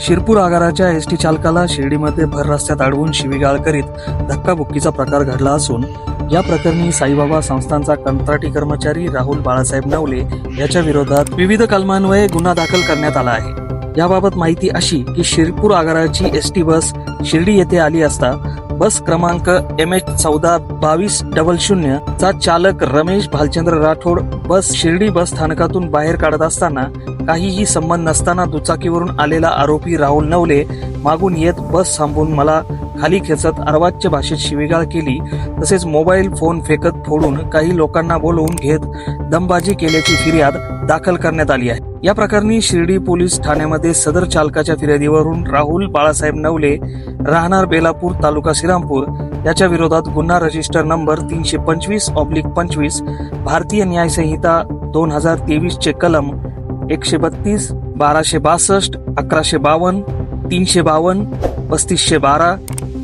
शिरपूर आगाराच्या S T चालकाला शिर्डीमध्ये भर रस्त्यात अडवून शिवीगाळ करीत धक्काबुक्कीचा प्रकार घडला असून या प्रकरणी साईबाबा संस्थांचा कंत्राटी कर्मचारी राहुल बाळासाहेब नवले याच्या विरोधात विविध कलमान्वये गुन्हा दाखल करण्यात आला आहे. याबाबत माहिती अशी की शिरपूर आगाराची एस टी बस शिर्डी येथे आली असता बस क्रमांक एम एच चौदा बावीस डबल शून्य चा चालक रमेश भालचंद्र राठोड बस शिर्डी बस स्थानकातून बाहेर काढत असताना काहीही संबंध नसताना दुचाकीवरून आलेला आरोपी राहुल नवले मागून येत बस थांबून मला खाली खेचत अर्वाच्य भाषेत शिवीगाळ केली. तसेच मोबाईल फोन फेकत फोडून काही लोकांना बोलवून घेत दमबाजी केल्याची फिर्याद दाखल करण्यात आली आहे. या प्रकरणी शिर्डी पोलीस ठाण्यामध्ये सदर चालकाच्या फिर्यादीवरून राहुल बाळासाहेब नवले राहणार बेलापूर तालुका श्रीरामपूर. याच्या विरोधात गुन्हा रजिस्टर नंबर तीनशे पंचवीस ऑब्लिक पंचवीस भारतीय न्यायसंहिता दोन हजार तेवीसचे कलम एकशे बत्तीस बाराशे बासष्ट अकराशे बावन्न तीनशे बावन्न पस्तीसशे बारा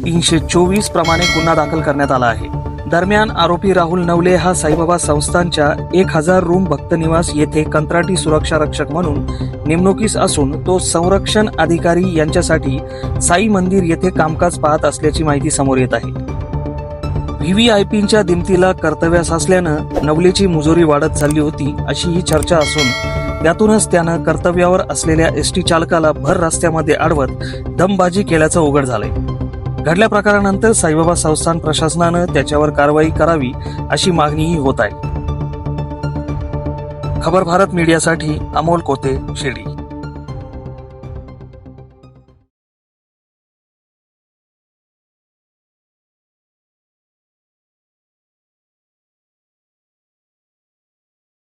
तीनशे चोवीस प्रमाणे गुन्हा दाखल करण्यात आला आहे. दरम्यान आरोपी राहुल नवले हा साईबाबा संस्थांच्या एक हजार रूम भक्तनिवास येथे कंत्राटी सुरक्षा रक्षक म्हणून नेमणुकीस असून तो संरक्षण अधिकारी यांच्यासाठी साई मंदिर येथे कामकाज पाहत असल्याची माहिती समोर येत आहे. व्हीव्हीआयपीच्या दिमतीला कर्तव्यास असल्यानं नवलेची मुजोरी वाढत चालली होती अशी ही चर्चा असून त्यातूनच त्यानं कर्तव्यावर असलेल्या एसटी चालकाला भर रस्त्यामध्ये अडवत दमबाजी केल्याचं उघड झालंय. घडल्या प्रकारानंतर साईबाबा संस्थान प्रशासनानं त्याच्यावर कारवाई करावी अशी मागणीही होत आहे. खबर भारत मीडियासाठी अमोल कोते शिर्डी.